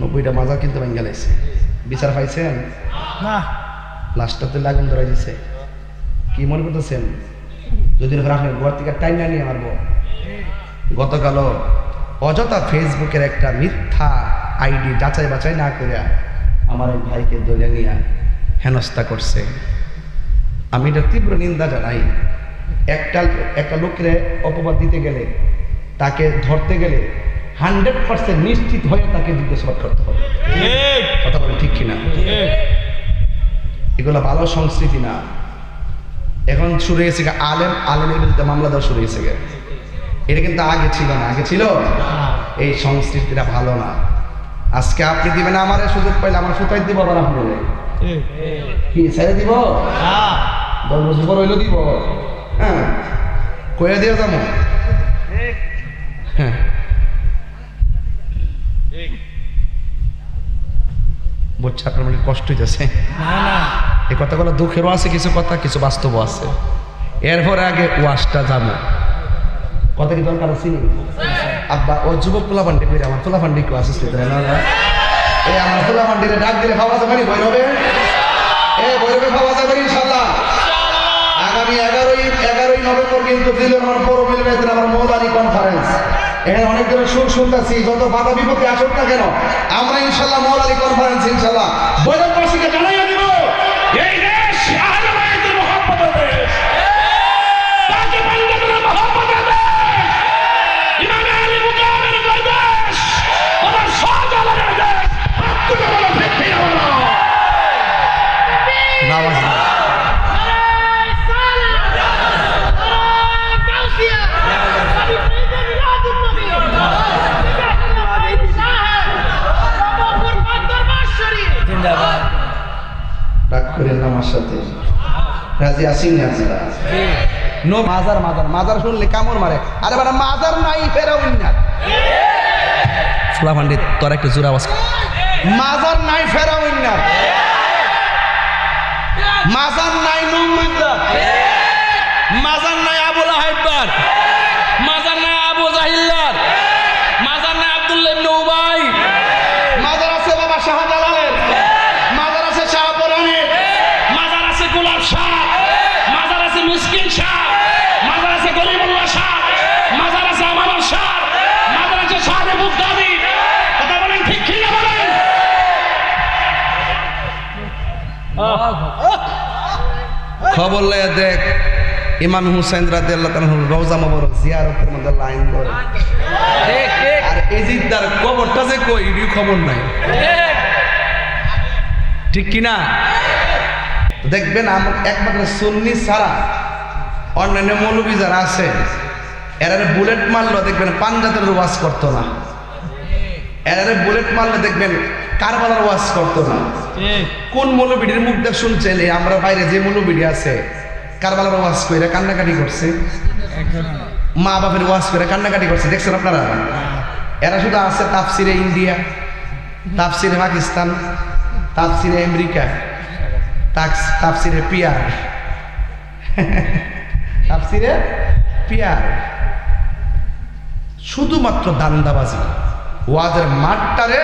নব্বইটা মাজার কিন্তু ভেঙে লাইছে বিচার পাইছেন? না। লাস্টটাতে লাগুন ধরা দিছে। কি মনে করতেছেন? যদি আপনার ঘর থেকে টাইম না নিয়ে মারবো। গতকালও অযথা ফেসবুকের একটা মিথ্যা আইডি যাচাই বাছাই না করিয়া আমার এই ভাইকে ধরে নিয়ে হেনস্থা করছে। আমি এটা তীব্র নিন্দা জানাই। একটা একটা লোকের অপবাদ দিতে গেলে তাকে ধরতে গেলে হান্ড্রেড পার্সেন্ট নিশ্চিত হয়ে তাকে জিজ্ঞাসাবাদ করতে হবে। ঠিক। কথা বলে ঠিক কিনা? এগুলো ভালো সংস্কৃতি না। এখন শুরু হয়েছে আলেম আলেমের বিরুদ্ধে মামলা দেওয়া শুরু হয়েছে। এটা কিন্তু আগে ছিল না। আগে ছিল? এই সংস্কৃতিটা ভালো না। আজকে আপনি দিবেন আমার সুযোগ পাইলে আমার সুতাই দিব আবার আপনি কি ছেড়ে দিব? না দশ বছর পর হইল দিব। হ্যাঁ কয়ে দিয়ে যাব। হ্যাঁ। বুঝছে আপনার মানে কষ্ট হইতেছে? এই কথাগুলো দুঃখেরও আছে কিছু কথা কিছু বাস্তবও আছে। এরপরে আগে ওয়াশটা যাব কথা কি দরকার আছে? আব্বা ও যুবক পোলা পান্ডি কইরে আমার পোলা পান্ডি কেউ আসিস এই আমার পোলা পান্ডিরে ডাক দিলে খাওয়া যাবে নি ভৈরবে? এ ভৈরবে খাওয়া যাবে ইনশাল্লাহ আগামী এগারোই এগারোই নভেম্বর কিন্তু দিলেন আমার পৌর মিলবে আমার মৌলানি কনফারেন্স এখানে অনেক সুখ শুনতেছি, যত বাধা বিপত্তি আসুক না কেন, আমরা ইনশাল্লাহ মৌলালী কনফারেন্স ইনশাল্লাহ। ভৈরববাসীকে জানাইয়া দিব, এই দেশ রাজি না নো মাজার মাজার মাজার শুনলে কামড় মারে। আরে বাবা মাজার নাই ফেরাউন না। ফুলা পান্ডিত তোর একটা জোর আওয়াজ মাজার নাই ফেরাউন খবর লয়ে দেখ ইমাম হুসাইন রাদি আল্লাহ তাআলা রওজা মোবারক জিয়ারতের মধ্যে লাইন ধরে। আর এজিদার কবরটা যে কই খবর নাই। ঠিক কিনা? দেখবেন আমার একমাত্র সুন্নি ছাড়া অন্যান্য মৌলবী যারা আছে এরারে বুলেট মারলো দেখবেন পাঞ্জাতের ওয়াজ করতো না। এরারে বুলেট মারলে দেখবেন কারবালার ওয়াজ করতো না। কোন মৌলবিডির মুখ দেখ শুনছেন আমরা বাইরে যে মৌলবিডি আছে কারবালার ওয়াজ করে কান্নাকাটি করছে। মা বাপের ওয়াজ করে কান্নাকাটি করছে। দেখছেন আপনারা? এরা শুধু আছে তাফসিরে ইন্ডিয়া তাফসিরে পাকিস্তান তাফসিরে আমেরিকা তাফসিরে পিয়ার। তাফসিরে পিয়ার। শুধুমাত্র দান্দাবাজি। ওয়াজের মাঠটারে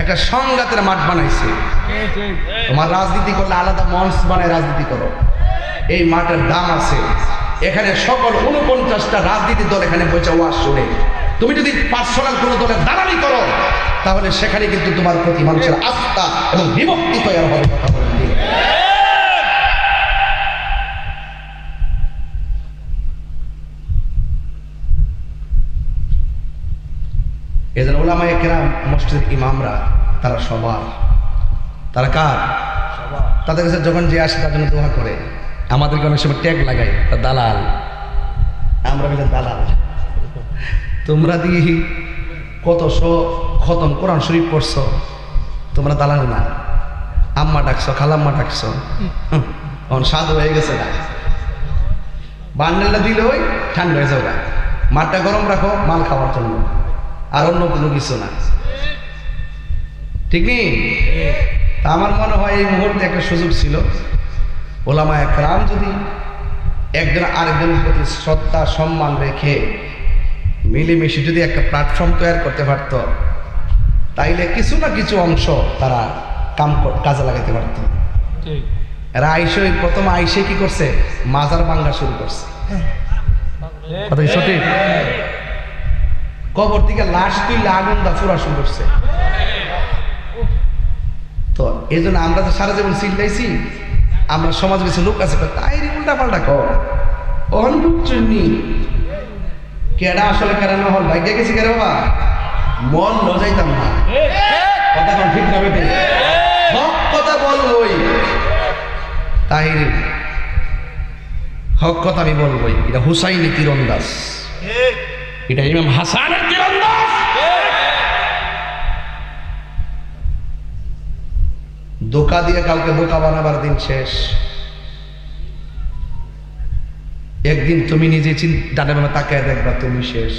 একটা সংঘাতের মাঠ বানাইছে। তোমার রাজনীতি করলে আলাদা মঞ্চ বানায় রাজনীতি করো। এই মাঠের দাম আছে। এখানে সকল উনপঞ্চাশটা রাজনীতি দল এখানে বসে ওয়াজ শুনে। তুমি যদি পার্সোনাল কোনো দলের দালালি করো, তাহলে সেখানে কিন্তু তোমার প্রতি মানুষের আস্থা এবং বিভক্তি তৈরি হবে। কথা বলেন জন্য ওলামা একরাম মসজিদের ইমামরা, তারা সবার। তারা কার? তাদের কাছে যখন যে আসে তার জন্য দোয়া করে। আমাদেরকে অনেক সময় ট্যাগ লাগাই তা দালাল। আমরা বলে দালাল। তোমরা দিয়ে কত শো খতম কোরআন শরীফ পড়ছো, তোমরা দালাল না। আম্মা ডাকছো, খালাম্মা ডাকছো। এখন সাধু হয়ে গেছে না বান্ডেলটা দিলে ওই ঠান্ডা হয়ে যাবে মাঠটা গরম রাখো, মাল খাওয়ার জন্য। আর অন্য কোনো কিছু না। ঠিক নেই? আমার মনে হয় এই মুহূর্তে একটা সুযোগ ছিল। ওলামা একরাম যদি একজন আরেকজনের প্রতি শ্রদ্ধা সম্মান রেখে মিলেমিশে যদি একটা প্ল্যাটফর্ম তৈরি করতে পারত তাইলে কিছু না কিছু অংশ তারা কাম কাজে লাগাতে পারত। এরা আইসে প্রথম আইসে কি করছে? মাজার ভাঙ্গা শুরু করছে। সঠিক? কবর থেকে লাশ তুইলে আগুন দা ফুরা শুরু করছে। তো এই জন্য আমরা তো সারা জীবন চিল্লাইছি, আমরা সমাজ কিছু লোক আছে তাই উল্টা পাল্টা কর অহন বুঝছনি কেডা আসলে কেডা না হল, ভাগ্যে গেছি কেরে বাবা? মন লজাইতাম না। কথা কোন ঠিক না হক কথা বলবই তাহির হক কথা আমি বলবই। এটা হুসাইনি তীরন্দাজ। এটা ইমাম হাসান হাসানের তীরন্দাজ। ধোকা দিয়ে কাউকে বোকা বানাবার দিন শেষ। একদিন তুমি নিজে চিন্তা ভাবে তাকায় দেখবা তুমি শেষ।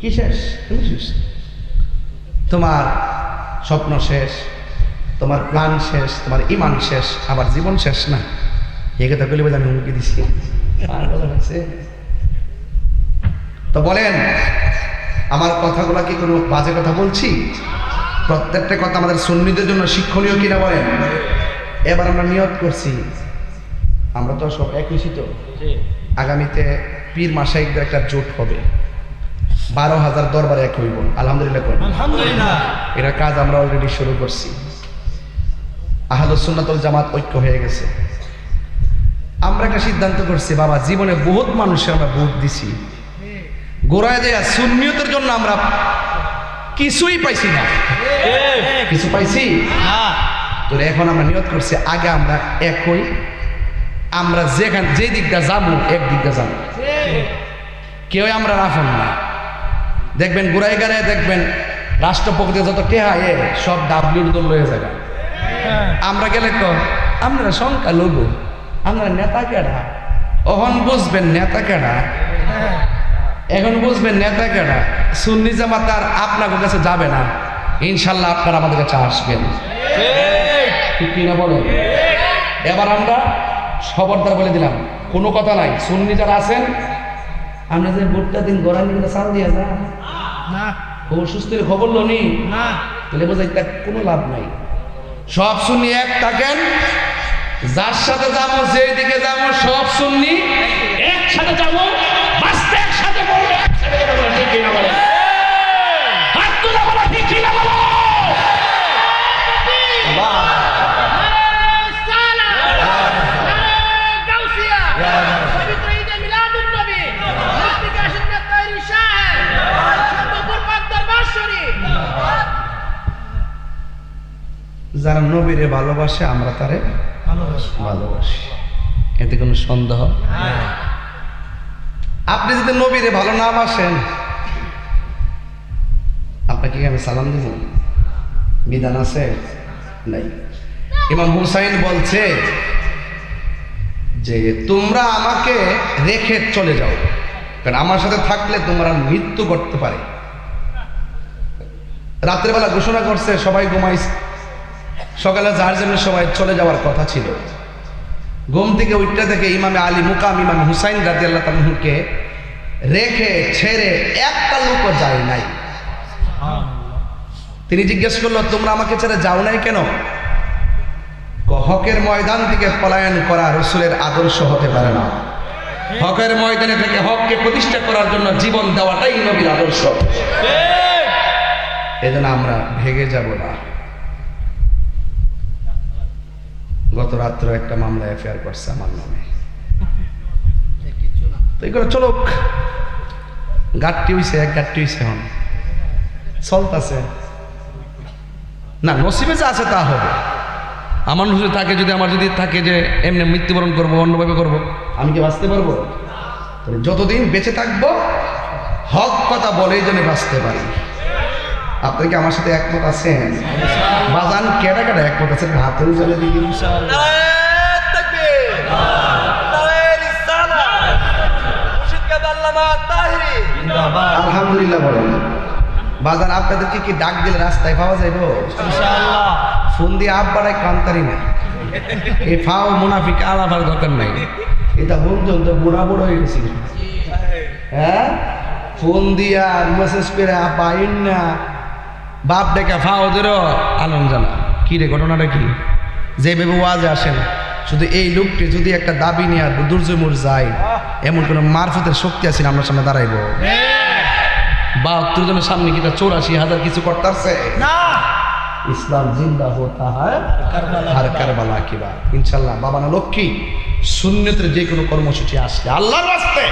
কি শেষ? তুমি শেষ। তোমার স্বপ্ন শেষ, তোমার প্ল্যান শেষ, তোমার ইমান শেষ আবার জীবন শেষ না। এই কথা বলে বলে আমি হুমকি দিছি। পাগল হয়েছে। তো বলেন আমার কথাগুলো কি কোনো বাজে কথা বলছি? প্রত্যেকটা কথা আমাদের সন্নিদের জন্য শিক্ষণীয় কিনা বলেন? এবার আমরা নিয়ত করছি। আমরা তো সব একই তো আগামীতে পীর মাসাইকদের একটা জোট হবে। বারো হাজার দরবারে এক হইব। আলহামদুলিল্লাহ আলহামদুলিল্লাহ। এটা কাজ আমরা অলরেডি শুরু করছি। আহলুসুন্নাতুল জামাত ঐক্য হয়ে গেছে। আমরা একটা সিদ্ধান্ত করছি বাবা জীবনে বহুত মানুষের আমরা ভোট দিছি। গোড়ায় দেয়া সুন্নিয়তের জন্য আমরা কিছুই পাইছি না। কিছু পাইছি? না তো এখন আমরা নিয়ত করছি আগে আমরা এক হই আমরা যেখান যে দিকটা যাব এক দিকটা যাব। কেউ আমরা রাফন না। দেখবেন ঘুরাই গাড়ায় দেখবেন রাষ্ট্রপতি যত টেহা এ সব ডাব্লিউর দল লয়ে যাবে। আমরা গেলে ক আপনারা সংখ্যা লঘু আপনারা নেতা কেডা? অহন বুঝবেন নেতা কেডা? বুঝবেন নেতা কেডা? সুন্নি জামাত আর আপনার কাছে যাবে না। ইনশাল্লাহ আপনারা আমাদের কাছে আসবেন। ঠিক কিনা বলেন এবার আমরা খবরদার বলে দিলাম কোনো কথা নাই। সুন্নি যারা আছেন আমরা যে ভোটটা দিন গড়াই নিয়ে চাল দিয়ে যা। না। ও সুস্থের খবর লনি না? তাহলে বোঝাই তার কোনো লাভ নাই। সব শুনি এক থাকেন যার সাথে যাব যেই দিকে যাব সব শুননি একসাথে যাব। যারা নবীরে ভালোবাসে আমরা তারে ভালোবাসি। ভালোবাসি এতে কোনো সন্দেহ? আপনি যদি নবীরে ভালো না বাসেন, আপনাকে আমি সালাম দিব? বিধান আছে? নাই। ইমাম হুসাইন বলছে যে, তোমরা আমাকে রেখে চলে যাও, কারণ আমার সাথে থাকলে তোমরা মৃত্যু করতে পারে। রাত্রেবেলা ঘোষণা করছে, সবাই ঘুমাইছে। সকালে যার জন্য সবাই চলে যাওয়ার কথা ছিল। ঘুম থেকে উঠতে থেকে ইমামে আলী মুকাম ইমাম হুসাইন রাজি আল্লাহ তালুকে রেখে ছেড়ে একটা লোকও যায় নাই। তিনি জিজ্ঞেস করল তোমরা আমাকে ছেড়ে যাও নাই কেন? হকের ময়দান থেকে পলায়ন করা রসুলের আদর্শ হতে পারে না। হকের ময়দানে থেকে হককে প্রতিষ্ঠা করার জন্য জীবন দেওয়াটাই নবীর আদর্শ। এজন্য আমরা ভেগে যাব না। গত রাত্র একটা মামলা এফআইআর করছে আমার নামে। তো এগুলো চলুক। গাঠটি হইছে এক গাঠটি হইছে এখন। চলতেছে না নসিবে যা আছে তা হবে। আমার নসিবে থাকে যদি আমার যদি থাকে যে এমনি মৃত্যুবরণ করব অন্যভাবে করব। আমি কি বাঁচতে পারব? যতদিন বেঁচে থাকব হক কথা বলেই যেন বাঁচতে পারি। আপনি কি আমার সাথে একমত আছেন? বাজান কেডা কেডা একমত আছেন? হাতে চলে দিকে আলহামদুলিল্লাহ বলেন। বাজান আপনাদেরকে কি ডাক দিলে রাস্তায় পাওয়া যাইব? ইনশাআল্লাহ। ফোন দিয়ে আপ বাড়ায় কান্তারি না। এই ফাও মুনাফিক আলাপার দরকার নাই। এটা বলতো তো বুড়া বুড়ো হয়ে গেছি। হ্যাঁ? ফোন দিয়া মেসেজ করে আপ আইন না। বাপ ডেকে ফা ওদেরও আনন্দ জানা। কি রে ঘটনাটা কি? যে ভেবে ওয়াজে আসেন শুধু এই লোকটি যদি একটা দাবি নিয়ে আর দুর্জমুর যায় এমন কোনো মারফতের শক্তি আছে আপনার সামনে দাঁড়াইব? বা জনের সামনে কি চৌরাশি হাজার কিছু করতেছে? না। ইসলাম জিন্দা হতা হয় আর কারবালা কিবা ইনশাল্লাহ বাবা না লক্ষ্মী শূন্যতের যে কোনো কর্মসূচি আসলে আল্লাহর বাস্তে।